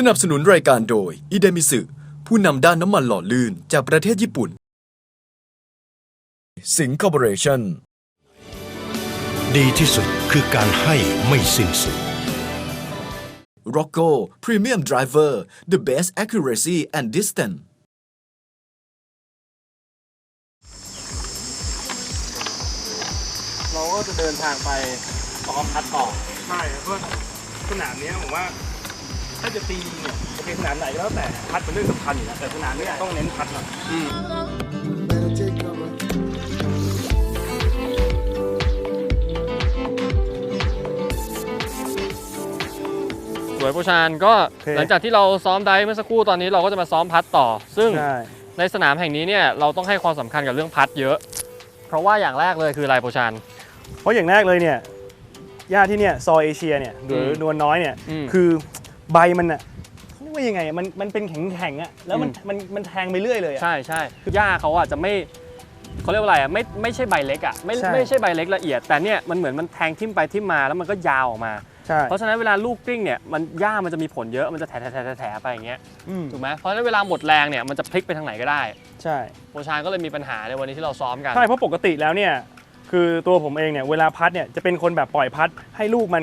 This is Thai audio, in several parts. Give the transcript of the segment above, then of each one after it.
สนับสนุนรายการโดยอิเดมิสึผู้นำด้านน้ำมันหล่อลื่นจากประเทศญี่ปุ่น สิงคอร์ปอเรชั่นดีที่สุดคือการให้ไม่สิ้นสุด Rocco Premium Driver the best accuracy and distance เราก็จะเดินทางไปซ้อมพัดต่อ ใช่เพราะสนามเนี้ยผมว่า ถ้าจะตีเนี่ยโอเคสนามไหนก็แล้วแต่พัดเป็นเรื่องสำคัญอยู่แล้วแต่สนามเนี้ยต้องเน้นพัดหน่อยสวยโปรชานก็หลังจากที่เราซ้อมไดฟ์เมื่อสักครู่ตอนนี้เราก็จะมาซ้อมพัดต่อ ซึ่งใช่ในสนามแห่งนี้เนี่ยเราต้องให้ความสำคัญกับเรื่องพัดเยอะ เพราะว่าอย่างแรกเลยคืออะไรโปรชาน เพราะอย่างแรกเลยเนี่ยหญ้าที่เนี่ยซอยเอเชียเนี่ยหรืออม นวลน้อยเนี่ยอืมคือ ใบมันอะเรียกว่ายังไงอะมันมันเป็นแข็งแข็งๆอะแล้วมันอืมมันมันแทงไปเรื่อยเลยอะใช่ใช่คือหญ้าเขาอะจะไม่เขาเรียกว่าอะไรอะไม่ไม่ใช่ใบเล็กอะไม่ใช่ ไม่ใช่ใบเล็กละเอียด แต่เนี่ยมันเหมือนมันแทงทิ่มไปทิ่มมาแล้วมันก็ยาวออกมา ใช่เพราะฉะนั้นเวลาลูกกลิ้งเนี่ยมันหญ้ามันจะมีผลเยอะมันจะแถะแถะแถะแถะไปอย่างเงี้ยอืมถูกไหมเพราะฉะนั้นเวลาหมดแรงเนี่ยมันจะพลิกไปทางไหนก็ได้ใช่โปรชานก็เลยมีปัญหาในวันนี้ที่เราซ้อมกัน ใช่เพราะปกติแล้วเนี่ยคือตัวผมเองเนี่ยเวลาพัดเนี่ยจะเป็นคนแบบปล่อยพัดให้ลูกมัน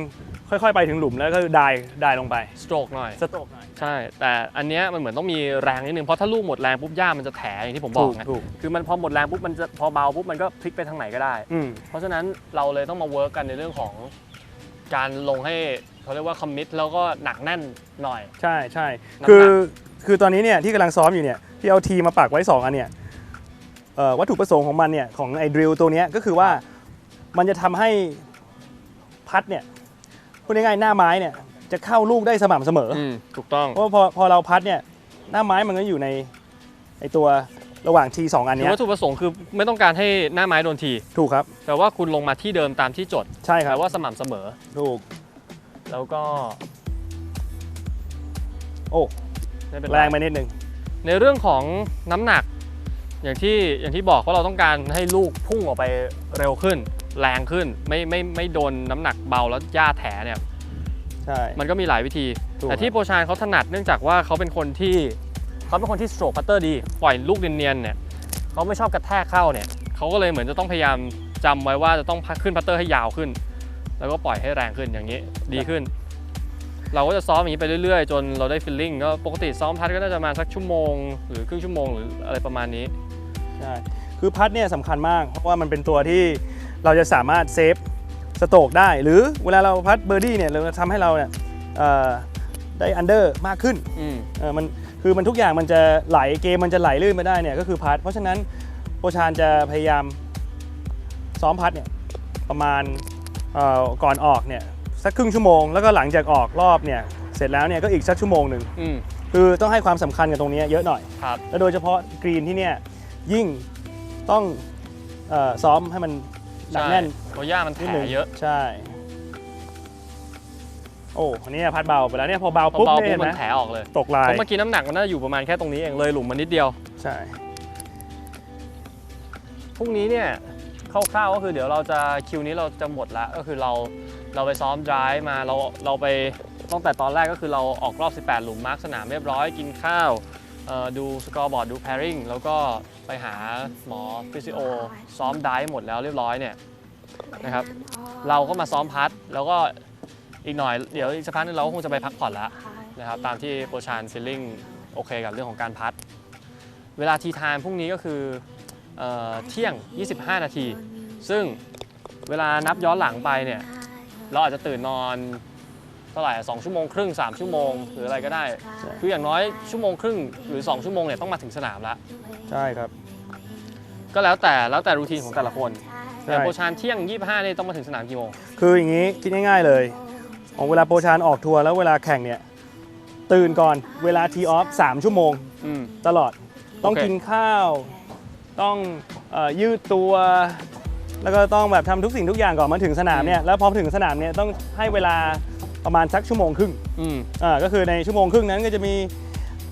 ค่อยๆไปถึงหลุมแล้วก็ดายดายลงไปสโตรกหน่อย สโตรกหน่อย ใช่ แต่อันเนี้ยมันเหมือนต้องมีแรงนิดนึง เพราะถ้าลูกหมดแรงปุ๊บหญ้ามันจะแถอย่างที่ผมบอกไงถูก คือมันพอหมดแรงปุ๊บมันจะพอเบาปุ๊บมันก็พลิกไปทางไหนก็ได้ อืม เพราะฉะนั้นเราเลยต้องมาเวิร์กกันในเรื่องของการลงให้เขาเรียกว่าคอมมิตแล้วก็หนักแน่นหน่อย ใช่ใช่น้ำหนัก คือคือตอนนี้เนี่ยที่กำลังซ้อมอยู่เนี่ยที่เอาทีมาปักไว้ 2 อันเนี่ยเอ่อวัตถุประสงค์ของมันเนี่ยของไอ้ดริลตัวเนี้ยก็คือว่ามันจะทำให้พัดเนี่ย พูดง่ายๆหน้าไม้เนี่ยจะเข้าลูกได้สม่ำเสมอออืมถูกต้องเพราะว่าพอพอเราพัดเนี่ยหน้าไม้มันก็อยู่ในไอ้ตัวระหว่างทีสองอันคือเนี้ยวัตถุประสงค์คือไม่ต้องการให้หน้าไม้โดนที ถูกครับแต่ว่าคุณลงมาที่เดิมตามที่จดใช่ครัแต่บว่าสม่ำเสมอ ถูกแล้วก็โอ้ไม่เป็นแรงไปนิดนึง ในเรื่องของน้ำหนักอย่างที่อย่างที่บอกว่าเราต้องการให้ลูกพุ่งออกไปเร็วขึ้น แรงขึ้นไม่ไม่ไม่โดนน้ำหนักเบาแล้วย่าแถเนี่ยใช่ มันก็มีหลายวิธี ถูกแต่ที่โปรชานเขาถนัดเนื่องจากว่าเขาเป็นคนที่เขาเป็นคนที่สโตรกพัตเตอร์ดี ปล่อยลูกเนียนๆเนี่ยเขาไม่ชอบกระแทกเข้าเนี่ยเขาก็เลยเหมือนจะต้องพยายามจำไว้ว่าจะต้องพักขึ้นพัตเตอร์ให้ยาวขึ้น แล้วก็ปล่อยให้แรงขึ้นอย่างนี้ดีขึ้น เราก็จะซ้อมอย่างนี้ไปเรื่อยๆ จนเราได้ฟิลลิ่งก็ปกติซ้อมพัดก็น่าจะประมาณสักชั่วโมง หรือครึ่งชั่วโมงหรืออะไรประมาณนี้ ใช่ คือพัดเนี่ยสำคัญมาก เพราะว่ามันเป็นตัวที่ เราจะสามารถเซฟสโตรกได้ หรือเวลาเราพัดเบอร์ดี้เนี่ยเราทำให้เราเนี่ยเอ่อได้อันเดอร์มากขึ้นอืมเออมันคือมันทุกอย่างมันจะไหลเกมมันจะไหลลื่นไปได้เนี่ยก็คือพัดเพราะฉะนั้นโปรชานจะพยายามซ้อมพัดเนี่ยประมาณเอ่อก่อนออกเนี่ยสักครึ่งชั่วโมงแล้วก็หลังจากออกรอบเนี่ยเสร็จแล้วเนี่ยก็อีกสักชั่วโมงหนึ่งอืมคือต้องให้ความสำคัญกับตรงนี้เยอะหน่อยครับและโดยเฉพาะกรีนที่เนี่ยยิ่งต้องเออซ้อมให้มัน หนักแน่นใช่เพราะหญ้ามันแถนิดหนึ่งเยอะใช่ โอ้อันนี้พัดเบาไปแล้วเนี่ยพอเบาพอปุ๊บเบาเนี่ยปุ๊บเห็นไหมัมนแถออกเลยตกลายเพราะเมื่อกี้น้ำหนักมันน่าจะอยู่ประมาณแค่ตรงนี้เองเลยหลุมมันนิดเดียวใช่พรุ่งนี้เนี่ยคร่าวๆก็คือเดี๋ยวเราจะคิวนี้เราจะหมดแล้วก็คือเราเราไปซ้อมดรายมาเราเราไปตั้งแต่ตอนแรกก็คือเราออกรอบ 18 หลุมมาร์กสนามเรียบร้อยกินข้าวเอ่อดูสกอร์บอร์ดดู pairing แล้วก็ ไปหาหมอฟิสิโอ ซ้อมดรายหมดแล้วเรียบร้อยเนี่ยนะครับเราก็มาซ้อมพัดแล้วก็อีกหน่อยเดี๋ยวอีกสักพักนึงเราก็คงจะไปพักผ่อนแล้วนะครับตามที่โปรชานฟีลลิ่งโอเคกับเรื่องของการพัด เวลาทีไทม์พรุ่งนี้ก็คือเอ่อเที่ยง 25 นาที ซึ่งเวลานับย้อนหลังไปเนี่ยเราอาจจะตื่นนอนเท่าไหร่อะ2ชั่วโมงครึ่ง 3 ชั่วโมง หรืออะไรก็ได้ คืออย่างน้อยชั่วโมงครึ่งหรือ 2 ชั่วโมงเนี่ยต้องมาถึงสนามแล้วใช่ครับ ก็แล้วแต่แล้วแต่รูทีนของแต่ละคนใช่แต่โปรชานเที่ยง 25เนี่ยต้องมาถึงสนามกี่โมงคืออย่างนี้คิดง่ายๆเลยของเวลาโปรชานออกทัวร์แล้วเวลาแข่งเนี่ยตื่นก่อนเวลาทีออฟ3ชั่วโมง อืม ตลอดต้องโอเค กินข้าว ต้องเออยืดตัว แล้วก็ต้องแบบทำทุกสิ่งทุกอย่างก่อนมาถึงสนามเนี่ยแล้วพอถึงสนามเนี่ยต้องให้เวลาประมาณสักชั่วโมงครึ่งอืม อ่าก็คือในชั่วโมงครึ่งนั้นก็จะมี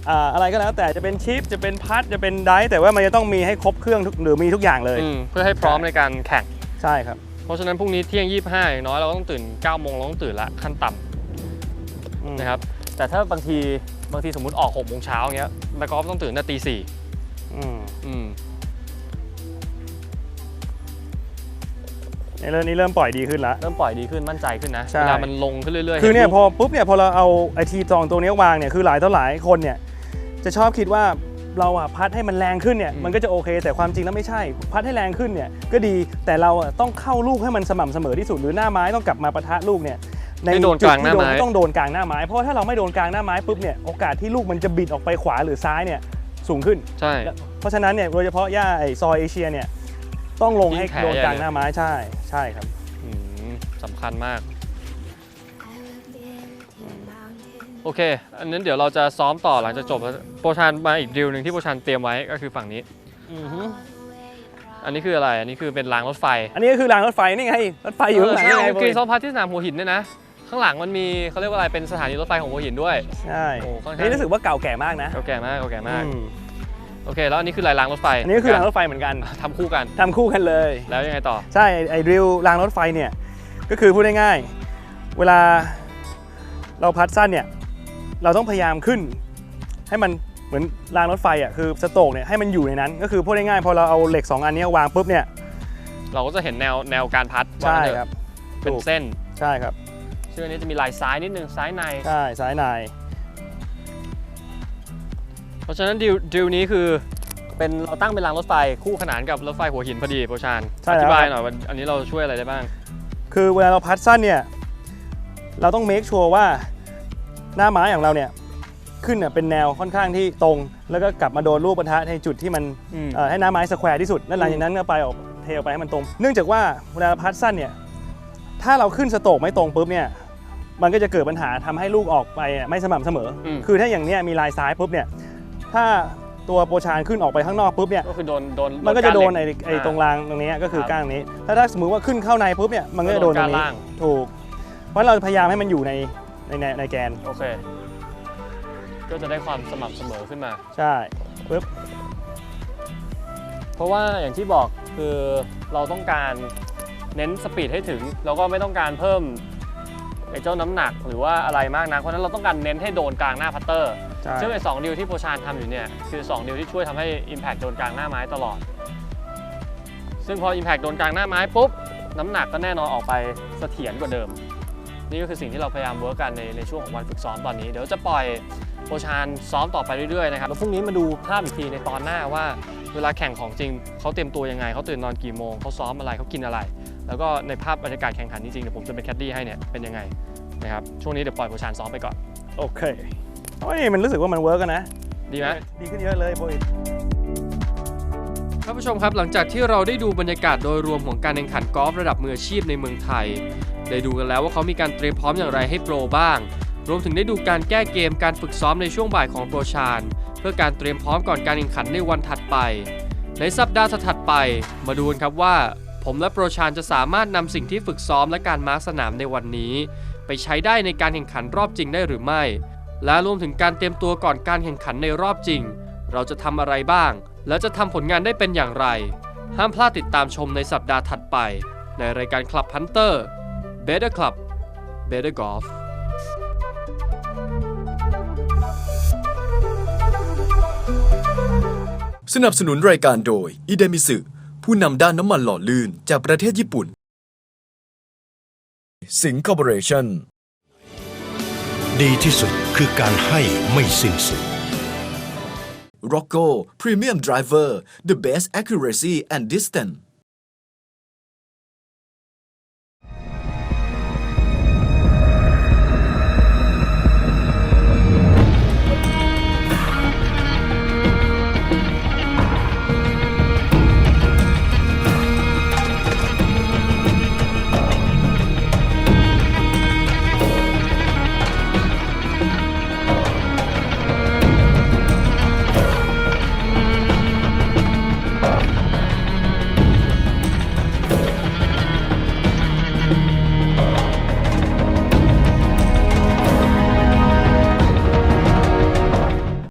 อ่าอะไรก็แล้วแต่จะเป็นชิปจะเป็นพัดจะเป็นไดร์แต่ว่ามันจะต้องมีให้ครบเครื่องทุกหรือมีทุกอย่างเลยอืมเพื่อให้พร้อมในการแข่งใช่ครับ เพราะฉะนั้นพรุ่งนี้เที่ยง 25อย่างน้อยเราต้องตื่น9โมงเราต้องตื่นละขั้นต่ำอืมนะครับแต่แต่ถ้าบางทีบางทีสมมุติออก6โมงเช้าอย่างเงี้ยนักกอล์ฟต้องตื่นตั้งแต่ตีสี่อืมอืมในเรื่องนี้เริ่มปล่อยดีขึ้นละเริ่มปล่อยดีขึ้นมั่นใจขึ้นนะใช่เวลามันลงขึ้นเรื่อยๆคือเนี่ยห็พอปุ๊บเนี่ยพอเราเอาไอทีตองตัวเนี้ยวางเนี่ยคือหลายต่อหลายคนเนี่ย จะชอบคิดว่าเราอะพัดให้มันแรงขึ้นเนี่ยมันก็จะโอเค แต่ความจริงแล้วไม่ใช่ พัดให้แรงขึ้นเนี่ยก็ดีแต่เราอะต้องเข้าลูกให้มันสม่ำเสมอที่สุดหรือหน้าไม้ต้องกลับมาปะทะลูกเนี่ยไม่โดนจุกลางหที่น้าโดไม้ต้องโดนกลางหน้าไม้ เพราะว่าถ้าเราไม่โดนกลางหน้าไม้ปุ๊บเนี่ยโอกาสที่ลูกมันจะบิดออกไปขวาหรือซ้ายเนี่ยสูงขึ้น ใช่ เพราะฉะนั้นเนี่ยโดยเฉพาะย่าไอซอยเอเชียเนี่ยต้องลงให้ยิ่งแผลโดนกลางใหญ่ หน้าไม้ใช่ใช่ครับ อืมสำคัญมาก โอเค อันนั้นเดี๋ยวเราจะซ้อมต่อหลังจากจบแล้วโปรชานมาอีกดิวหนึ่งที่โปรชานเตรียมไว้ก็คือฝั่งนี้ อันนี้คืออะไร อันนี้คือเป็นรางรถไฟอันนี้ก็คือรางรถไฟนี่ไงรถไฟอยู่ข้างหลังนี่ไงกรีนซอฟพาร์ทที่สนามหัวหินเนี่ยนะ ข้างหลังมันมีเขาเรียกว่าอะไร เป็นสถานีรถไฟของหัวหินด้วย ใช่โอ้ค่อนข้าง นี่รู้สึกว่าเก่าแก่มากนะเก่าแก่มากเก่าแก่มาก อืมโอเค แล้วอันนี้คืออะไรรางรถไฟอันนี้ก็คือรางรถไฟเหมือนกันทำคู่กัน ทำคู่กันเลย แล้วยังไงต่อ ใช่ไอ้ไอ้ดริลรางรถไฟเนี่ยก็คือพูดง่ายๆเวลาเราพัดสั้นเนี่ย เราต้องพยายามขึ้น ให้มันเหมือนรางรถไฟอะคือสโตรกเนี่ยให้มันอยู่ในนั้น ก็คือพูดง่ายๆพอเราเอาเหล็ก 2 อันเนี้ยวางปุ๊บเนี่ยเราก็จะเห็นแนวแนวการพัดว่าใช่งั้นเถอะครับเป็นถูกเส้นใช่ครับซึ่งอันนี้จะมีลายซ้ายนิดนึงซ้ายในใช่สายนายเพราะฉะนั้นดิวดิวนี้คือเป็นเราตั้งเป็นรางรถไฟคู่ขนานกับรถไฟหัวหินพอดีโปรชานใช่อแล้วธิบายครับหน่อยว่าอันนี้เราช่วยอะไรได้บ้าง คือเวลาเราพัดสั้นเนี่ยเราต้องเมคชัวร์ว่า หน้าไม้ของเราเนี่ยขึ้นเนี่ยเป็นแนวค่อนข้างที่ตรง แล้วก็กลับมาโดนลูกปะทะในจุดที่มันอืม เอ่อให้หน้าไม้สแควร์ที่สุดแล้วหลังจากนั้นก็ไปออกเทออกไปให้มันตรง เนื่องจากว่าเวลาพัดสั้นเนี่ยถ้าเราขึ้นสโตรกไม่ตรงปุ๊บเนี่ยมันก็จะเกิดปัญหาทำให้ลูกออกไปอะไม่สม่ำเสมออม คือถ้าอย่างเนี้ยมีลายซ้ายปุ๊บเนี่ยถ้าตัวโปรชานขึ้นออกไปข้างนอกปุ๊บเนี่ยก็คือโดนโดนมันก็จะโดนก้าไอ้เหล็กไอ้ตรงรางตรงเนี้ยก็คือครับ ก้างนี้ ถ้าถ้าสมมติว่าขึ้นเข้าในปุ๊บเนี่ยมันก็จะโดนตรงก็โดนก้านนี้ล่าง ถูก เพราะเราพยายามให้มันอยู่ใน ในในในแกน โอเค ก็จะได้ความสม่ำเสมอขึ้นมา ใช่ปุ๊บ เพราะว่าอย่างที่บอกคือเราต้องการเน้นสปีดให้ถึง แล้วก็ไม่ต้องการเพิ่มไอ้เจ้าน้ำหนักหรือว่าอะไรมากนะเพราะฉะนั้นเราต้องการเน้นให้โดนกลางหน้าพัตเตอร์ใช่ ซึ่งไอ้สองดิวที่โปรชานทำอยู่เนี่ยคือ2ดิวที่ช่วยทำให้ Impact โดนกลางหน้าไม้ตลอด ซึ่งพอ Impact โดนกลางหน้าไม้ปุ๊บน้ำหนักก็แน่นอนออกไปเสถียรกว่าเดิม นี่ก็คือสิ่งที่เราพยายามเวิร์กกันในในช่วงของวันฝึกซ้อมตอนนี้ เดี๋ยวจะปล่อยโปรชานซ้อมต่อไปเรื่อยๆนะครับแล้วพรุ่งนี้มาดูภาพอีกทีในตอนหน้าว่า เวลาแข่งของจริงเขาเตรียมตัวยังไงเขาตื่นนอนกี่โมงเขาซ้อมอะไรเขากินอะไร แล้วก็ในภาพบรรยากาศแข่งขันจริงๆเดี๋ยวผมจะเป็นแคดดี้ให้เนี่ยเป็นยังไงนะครับช่วงนี้เดี๋ยวปล่อยโปรชานซ้อมไปก่อนโอเคโอ้ยมันรู้สึกว่ามันเวิร์กกันนะดีไหมดีขึ้นเยอะเลยโบยท่านผู้ชมครับหลังจากที่เราได้ดูบรรยากาศโดยรวมของการแข่งขันกอล์ฟระดับมืออาชีพในเมืองไทย ได้ดูกันแล้วว่าเขามีการเตรียมพร้อมอย่างไรให้โปรบ้าง รวมถึงได้ดูการแก้เกมการฝึกซ้อมในช่วงบ่ายของโปรชานเพื่อการเตรียมพร้อมก่อนการแข่งขันในวันถัดไป ในสัปดาห์ถัดไป มาดูกันครับว่า ผมและโปรชานจะสามารถนำสิ่งที่ฝึกซ้อมและการมาร์คสนามในวันนี้ ไปใช้ได้ในการแข่งขันรอบจริงได้หรือไม่ และรวมถึงการเตรียมตัวก่อนการแข่งขันในรอบจริง เราจะทำอะไรบ้าง และจะทำผลงานได้เป็นอย่างไร ห้ามพลาดติดตามชมในสัปดาห์ถัดไป ในรายการ Club Hunter Better Club Better Golf สนับสนุนรายการโดย อิเดมิสึผู้นำด้านน้ำมันหล่อลื่นจากประเทศญี่ปุ่น สิงคอร์ปอเรชั่น ดีที่สุดคือการให้ไม่สิ้นสุด Rocco Premium Driver the best accuracy and distance